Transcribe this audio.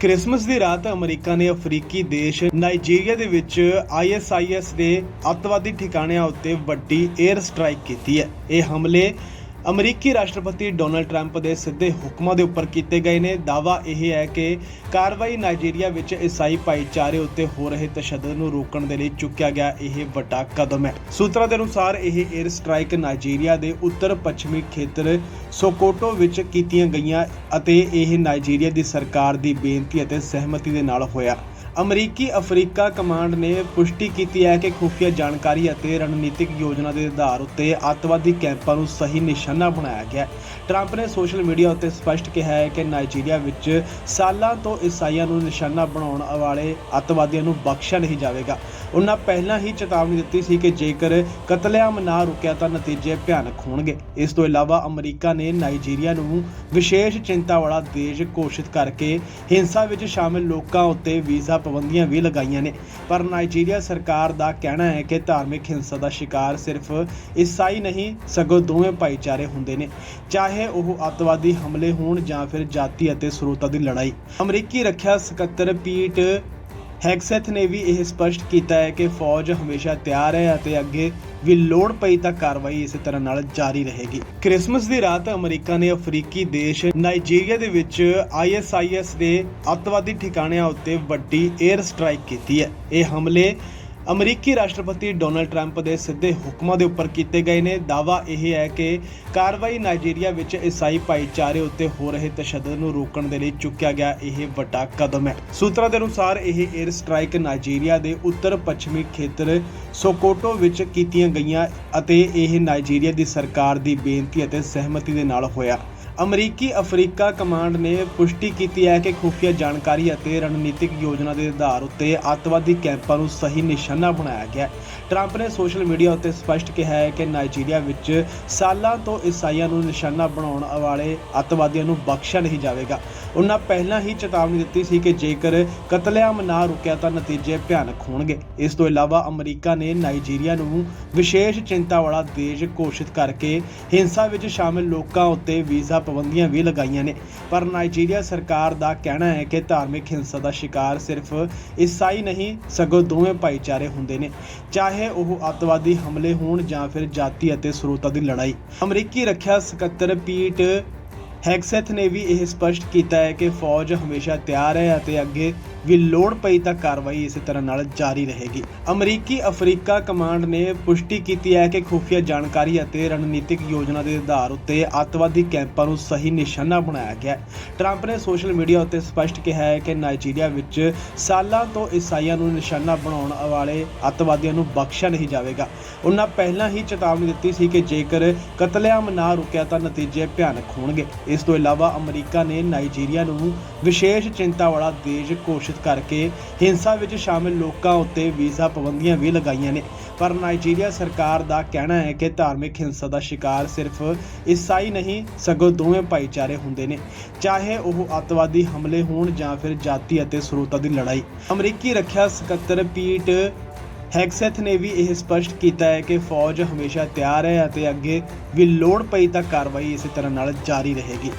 Christmas ਦੀ ਰਾਤ America ਨੇ ਅਫਰੀਕੀ ਦੇਸ਼ ਨਾਈਜੀਰੀਆ ਦੇ ਵਿੱਚ ਆਈਐਸਆਈਐਸ ਦੇ ਅੱਤਵਾਦੀ ਠਿਕਾਣਿਆਂ ਉੱਤੇ ਵੱਡੀ 에ਅਰ ਸਟ੍ਰਾਈਕ ਕੀਤੀ ਹੈ। ਇਹ ਹਮਲੇ ਅਮਰੀਕੀ ਰਾਸ਼ਟਰਪਤੀ ਡੋਨਲਡ ਟਰੰਪ ਦੇ ਸਿੱਧੇ ਹੁਕਮਾਂ ਦੇ ਉੱਪਰ ਕੀਤੇ ਗਏ ਨੇ। ਦਾਵਾ ਇਹ ਹੈ ਕਿ ਕਾਰਵਾਈ ਨਾਈਜੀਰੀਆ ਵਿੱਚ ਈਸਾਈ ਭਾਈਚਾਰੇ ਉੱਤੇ ਹੋ ਰਹੇ ਤਸ਼ੱਦਦ ਨੂੰ ਰੋਕਣ ਦੇ ਲਈ ਚੁੱਕਿਆ ਗਿਆ ਇਹ ਵੱਡਾ ਕਦਮ ਹੈ। ਸੂਤਰਾਂ ਦੇ ਅਨੁਸਾਰ ਇਹ 에ਅਰ ਸਟ੍ਰਾਈਕ ਨਾਈਜੀਰੀਆ ਦੇ ਉੱਤਰ ਪੱਛਮੀ ਖੇਤਰ ਸੋਕੋਟੋ ਵਿੱਚ ਕੀਤੀਆਂ ਗਈਆਂ ਅਤੇ ਇਹ ਨਾਈਜੀਰੀਆ ਦੀ ਸਰਕਾਰ ਦੀ ਬੇਨਤੀ ਅਤੇ ਸਹਿਮਤੀ ਦੇ ਨਾਲ ਹੋਇਆ। ਅਮਰੀਕੀ ਅਫਰੀਕਾ ਕਮਾਂਡ ਨੇ ਪੁਸ਼ਟੀ ਕੀਤੀ ਹੈ ਕਿ ਖੁਫੀਆ ਜਾਣਕਾਰੀ ਅਤੇ ਰਣਨੀਤਿਕ ਯੋਜਨਾ ਦੇ ਆਧਾਰ ਉੱਤੇ ਅੱਤਵਾਦੀ ਕੈਂਪਾਂ ਨੂੰ ਸਹੀ ਨਿਸ਼ਾਨਾ ਬਣਾਇਆ ਗਿਆ ਹੈ। ਟਰੰਪ ਨੇ ਸੋਸ਼ਲ ਮੀਡੀਆ ਉੱਤੇ ਸਪਸ਼ਟ ਕਿਹਾ ਹੈ ਕਿ ਨਾਈਜੀਰੀਆ ਵਿੱਚ ਸਾਲਾਂ ਤੋਂ ਈਸਾਈਆਂ ਨੂੰ ਨਿਸ਼ਾਨਾ ਬਣਾਉਣ ਵਾਲੇ ਅੱਤਵਾਦੀਆਂ ਨੂੰ ਬਖਸ਼ਿਆ ਨਹੀਂ ਜਾਵੇਗਾ ਉਹਨਾਂ ਪਹਿਲਾਂ ਹੀ ਚੇਤਾਵਨੀ ਦਿੱਤੀ ਸੀ ਕਿ ਜੇਕਰ ਕਤਲੇਆਮ ਨਾ ਰੁਕਿਆ ਤਾਂ ਨਤੀਜੇ ਭਿਆਨਕ ਹੋਣਗੇ। ਇਸ ਤੋਂ ਇਲਾਵਾ ਅਮਰੀਕਾ ਨੇ ਨਾਈਜੀਰੀਆ ਨੂੰ ਵਿਸ਼ੇਸ਼ ਚਿੰਤਾ ਵਾਲਾ ਦੇਸ਼ ਘੋਸ਼ਿਤ ਕਰਕੇ ਹਿੰਸਾ ਵਿੱਚ ਸ਼ਾਮਿਲ ਲੋਕਾਂ ਉੱਤੇ ਵੀਜ਼ਾ ਪਾਬੰਦੀਆਂ ਵੀ ਲਗਾਈਆਂ ਨੇ। ਪਰ ਨਾਈਜੀਰੀਆ ਸਰਕਾਰ ਦਾ ਕਹਿਣਾ ਹੈ ਕਿ ਧਾਰਮਿਕ ਹਿੰਸਾ ਦਾ ਸ਼ਿਕਾਰ ਸਿਰਫ ਈਸਾਈ ਨਹੀਂ, ਸਗੋਂ ਦੋਵੇਂ ਭਾਈਚਾਰੇ ਹੁੰਦੇ ਨੇ। ਚਾਹੇ ਉਹ ਅੱਤਵਾਦੀ ਹਮਲੇ ਹੋਣ ਜਾਂ ਫਿਰ ਜਾਤੀ ਅਤੇ ਸਰੋਤਾਂ ਦੀ ਲੜਾਈ। ਅਮਰੀਕੀ ਰੱਖਿਆ ਸਕੱਤਰ ਪੀਟ ਹੈਗਸੈਥ ਨੇ ਵੀ ਇਹ ਸਪਸ਼ਟ ਕੀਤਾ ਹੈ ਕਿ ਫੌਜ ਹਮੇਸ਼ਾ ਤਿਆਰ ਹੈ ਅਤੇ ਅੱਗੇ ਵੀ ਲੋੜ ਪਈ ਤਾਂ ਕਾਰਵਾਈ ਇਸੇ ਤਰ੍ਹਾਂ ਨਾਲ ਜਾਰੀ ਰਹੇਗੀ। ਕ੍ਰਿਸਮਸ ਦੀ ਰਾਤ ਅਮਰੀਕਾ ਨੇ ਅਫਰੀਕੀ ਦੇਸ਼ ਨਾਈਜੀਰੀਆ ਦੇ ਵਿੱਚ ਆਈਐਸਆਈਐਸ ਦੇ ਅੱਤਵਾਦੀ ਠਿਕਾਣਿਆਂ ਉੱਤੇ ਵੱਡੀ 에ਅਰ ਸਟ੍ਰਾਈਕ ਕੀਤੀ ਹੈ। ਇਹ ਹਮਲੇ ਅਮਰੀਕੀ ਰਾਸ਼ਟਰਪਤੀ ਡੋਨਲਡ ਟਰੰਪ ਦੇ ਸਿੱਧੇ ਹੁਕਮਾਂ ਦੇ ਉੱਪਰ ਕੀਤੇ ਗਏ ਨੇ। ਦਾਵਾ ਇਹ ਹੈ ਕਿ ਕਾਰਵਾਈ ਨਾਈਜੀਰੀਆ ਵਿੱਚ ਈਸਾਈ ਭਾਈਚਾਰੇ ਉੱਤੇ ਹੋ ਰਹੇ ਤਸ਼ੱਦਦ ਨੂੰ ਰੋਕਣ ਦੇ ਲਈ ਚੁੱਕਿਆ ਗਿਆ ਇਹ ਵੱਡਾ ਕਦਮ ਹੈ। ਸੂਤਰਾਂ ਦੇ ਅਨੁਸਾਰ ਇਹ 에ਅਰ ਸਟ੍ਰਾਈਕ ਨਾਈਜੀਰੀਆ ਦੇ ਉੱਤਰ ਪੱਛਮੀ ਖੇਤਰ ਸੋਕੋਟੋ ਵਿੱਚ ਕੀਤੀਆਂ ਗਈਆਂ ਅਤੇ ਇਹ ਨਾਈਜੀਰੀਆ ਦੀ ਸਰਕਾਰ ਦੀ ਬੇਨਤੀ ਅਤੇ ਸਹਿਮਤੀ ਦੇ ਨਾਲ ਹੋਇਆ। ਅਮਰੀਕੀ ਅਫਰੀਕਾ ਕਮਾਂਡ ਨੇ ਪੁਸ਼ਟੀ ਕੀਤੀ ਹੈ ਕਿ ਖੁਫੀਆ ਜਾਣਕਾਰੀ ਅਤੇ ਰਣਨੀਤਿਕ ਯੋਜਨਾ ਦੇ ਆਧਾਰ ਉੱਤੇ ਅੱਤਵਾਦੀ ਕੈਂਪਾਂ ਨੂੰ ਸਹੀ ਨਿਸ਼ਾਨਾ ਬਣਾਇਆ ਗਿਆ ਹੈ। ਟਰੰਪ ਨੇ ਸੋਸ਼ਲ ਮੀਡੀਆ ਉੱਤੇ ਸਪਸ਼ਟ ਕਿਹਾ ਹੈ ਕਿ ਨਾਈਜੀਰੀਆ ਵਿੱਚ ਸਾਲਾਂ ਤੋਂ ਈਸਾਈਆਂ ਨੂੰ ਨਿਸ਼ਾਨਾ ਬਣਾਉਣ ਵਾਲੇ ਅੱਤਵਾਦੀਆਂ ਨੂੰ ਬਖਸ਼ਿਆ ਨਹੀਂ ਜਾਵੇਗਾ ਉਹਨਾਂ ਪਹਿਲਾਂ ਹੀ ਚੇਤਾਵਨੀ ਦਿੱਤੀ ਸੀ ਕਿ ਜੇਕਰ ਕਤਲੇਆਮ ਨਾ ਰੁਕਿਆ ਤਾਂ ਨਤੀਜੇ ਭਿਆਨਕ ਹੋਣਗੇ। ਇਸ ਤੋਂ ਇਲਾਵਾ ਅਮਰੀਕਾ ਨੇ ਨਾਈਜੀਰੀਆ ਨੂੰ ਵਿਸ਼ੇਸ਼ ਚਿੰਤਾ ਵਾਲਾ ਦੇਸ਼ ਘੋਸ਼ਿਤ ਕਰਕੇ ਹਿੰਸਾ ਵਿੱਚ ਸ਼ਾਮਿਲ ਲੋਕਾਂ ਉੱਤੇ ਵੀਜ਼ਾ ਪਾਬੰਦੀਆਂ ਵੀ ਲਗਾਈਆਂ ਨੇ। ਪਰ ਨਾਈਜੀਰੀਆ ਸਰਕਾਰ ਦਾ ਕਹਿਣਾ ਹੈ ਕਿ ਧਾਰਮਿਕ ਹਿੰਸਾ ਦਾ ਸ਼ਿਕਾਰ ਸਿਰਫ ਈਸਾਈ ਨਹੀਂ, ਸਗੋਂ ਦੋਵੇਂ ਭਾਈਚਾਰੇ ਹੁੰਦੇ ਨੇ। ਚਾਹੇ ਉਹ ਅੱਤਵਾਦੀ ਹਮਲੇ ਹੋਣ ਜਾਂ ਫਿਰ ਜਾਤੀ ਅਤੇ ਸਰੋਤਾਂ ਦੀ ਲੜਾਈ। ਅਮਰੀਕੀ ਰੱਖਿਆ ਸਕੱਤਰ ਪੀਟ ਹੈਗਸੈਥ ਨੇ ਵੀ ਇਹ ਸਪਸ਼ਟ ਕੀਤਾ ਹੈ ਕਿ ਫੌਜ ਹਮੇਸ਼ਾ ਤਿਆਰ ਹੈ ਅਤੇ ਅੱਗੇ ਵੀ ਲੋੜ ਪਈ ਤਾਂ ਕਾਰਵਾਈ ਇਸੇ ਤਰ੍ਹਾਂ ਨਾਲ ਜਾਰੀ ਰਹੇਗੀ। ਅਮਰੀਕੀ ਅਫਰੀਕਾ ਕਮਾਂਡ ਨੇ ਪੁਸ਼ਟੀ ਕੀਤੀ ਹੈ ਕਿ ਖੁਫੀਆ ਜਾਣਕਾਰੀ ਅਤੇ ਰਣਨੀਤਿਕ ਯੋਜਨਾ ਦੇ ਆਧਾਰ ਉੱਤੇ ਅੱਤਵਾਦੀ ਕੈਂਪਾਂ ਨੂੰ ਸਹੀ ਨਿਸ਼ਾਨਾ ਬਣਾਇਆ ਗਿਆ ਹੈ। ਟਰੰਪ ਨੇ ਸੋਸ਼ਲ ਮੀਡੀਆ ਉੱਤੇ ਸਪਸ਼ਟ ਕਿਹਾ ਹੈ ਕਿ ਨਾਈਜੀਰੀਆ ਵਿੱਚ ਸਾਲਾਂ ਤੋਂ ਈਸਾਈਆਂ ਨੂੰ ਨਿਸ਼ਾਨਾ ਬਣਾਉਣ ਵਾਲੇ ਅੱਤਵਾਦੀਆਂ ਨੂੰ ਬਖਸ਼ਿਆ ਨਹੀਂ ਜਾਵੇਗਾ। ਉਹਨਾਂ ਪਹਿਲਾਂ ਹੀ ਚੇਤਾਵਨੀ ਦਿੱਤੀ ਸੀ ਕਿ ਜੇਕਰ ਕਤਲੇਆਮ ਨਾ ਰੁਕਿਆ ਤਾਂ ਨਤੀਜੇ ਭਿਆਨਕ ਹੋਣਗੇ। ਇਸ ਤੋਂ ਇਲਾਵਾ ਅਮਰੀਕਾ ਨੇ ਨਾਈਜੀਰੀਆ ਨੂੰ ਵਿਸ਼ੇਸ਼ ਚਿੰਤਾ ਵਾਲਾ ਦੇਸ਼ ਘੋਸ਼ਿਤ ਕਰਕੇ ਹਿੰਸਾ ਵਿੱਚ ਸ਼ਾਮਿਲ ਲੋਕਾਂ ਉੱਤੇ ਵੀਜ਼ਾ ਪਾਬੰਦੀਆਂ ਵੀ ਲਗਾਈਆਂ ਨੇ। ਪਰ ਨਾਈਜੀਰੀਆ ਸਰਕਾਰ ਦਾ ਕਹਿਣਾ ਹੈ ਕਿ ਧਾਰਮਿਕ ਹਿੰਸਾ ਦਾ ਸ਼ਿਕਾਰ ਸਿਰਫ ਈਸਾਈ ਨਹੀਂ, ਸਗੋਂ ਦੋਵੇਂ ਭਾਈਚਾਰੇ ਹੁੰਦੇ ਨੇ। ਚਾਹੇ ਉਹ ਅੱਤਵਾਦੀ ਹਮਲੇ ਹੋਣ ਜਾਂ ਫਿਰ ਜਾਤੀ ਅਤੇ ਸਰੋਤਾਂ ਦੀ ਲੜਾਈ। ਅਮਰੀਕੀ ਰੱਖਿਆ ਸਕੱਤਰ ਪੀਟ ਹੈਗਸੈਥ ਨੇ ਵੀ ਇਹ ਸਪਸ਼ਟ ਕੀਤਾ ਹੈ ਕਿ ਫੌਜ ਹਮੇਸ਼ਾ ਤਿਆਰ ਹੈ ਅਤੇ ਅੱਗੇ ਵੀ ਲੋੜ ਪਈ ਤਾਂ ਕਾਰਵਾਈ ਇਸੇ ਤਰ੍ਹਾਂ ਨਾਲ ਜਾਰੀ ਰਹੇਗੀ।